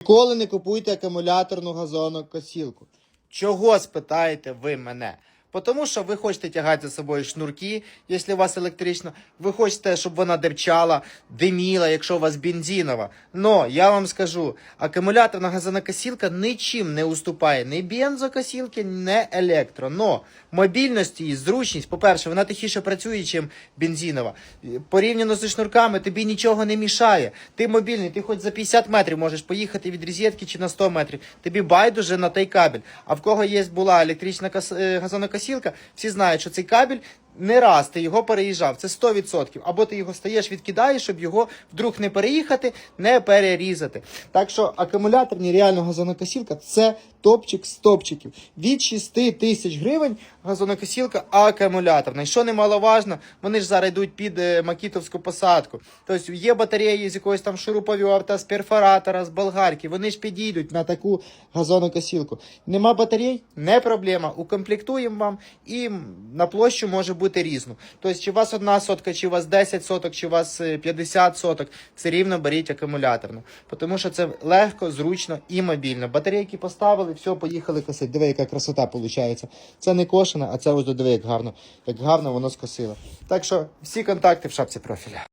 Ніколи не купуйте акумуляторну газонокосілку. Чого спитаєте ви мене? Тому що ви хочете тягати за собою шнурки, якщо у вас електрично, ви хочете, щоб вона дерчала, диміла, якщо у вас бензинова. Но я вам скажу, акумуляторна газонокосілка нічим не уступає ні бензокосілки, ні електро. Но мобільності і зручність, по-перше, вона тихіше працює, ніж бензинова. Порівняно зі шнурками, тобі нічого не мішає. Ти мобільний, ти хоч за 50 метрів можеш поїхати від розетки чи на 100 метрів. Тобі байдуже на той кабель. А в кого є була електрична кос- е, всі знають, що цей кабель не раз ти його переїжджав, це 100%. Або ти його стаєш, відкидаєш, щоб його вдруг не переїхати, не перерізати. Так що акумуляторні реально газонокосілка це топчик з топчиків. Від 6 тисяч гривень газонокосілка акумуляторна. І що немаловажно, вони ж зараз йдуть під е, макітовську посадку. Тобто є батареї з якогось там шуруповерта, з перфоратора, з болгарки. Вони ж підійдуть на таку газонокосілку. Нема батарей? Не проблема. Укомплектуємо вам і на площу може бути різно. Тобто, чи у вас одна сотка, чи у вас 10 соток, чи у вас е, 50 соток, все рівно беріть акумуляторну. Тому що це легко, зручно і мобільно. Батарейки поставили, все, поїхали косити. Диви, яка красота виходить. Це не кошена, а це ось диви, як гарно, як гарно воно скосило. Так що всі контакти в шапці профіля.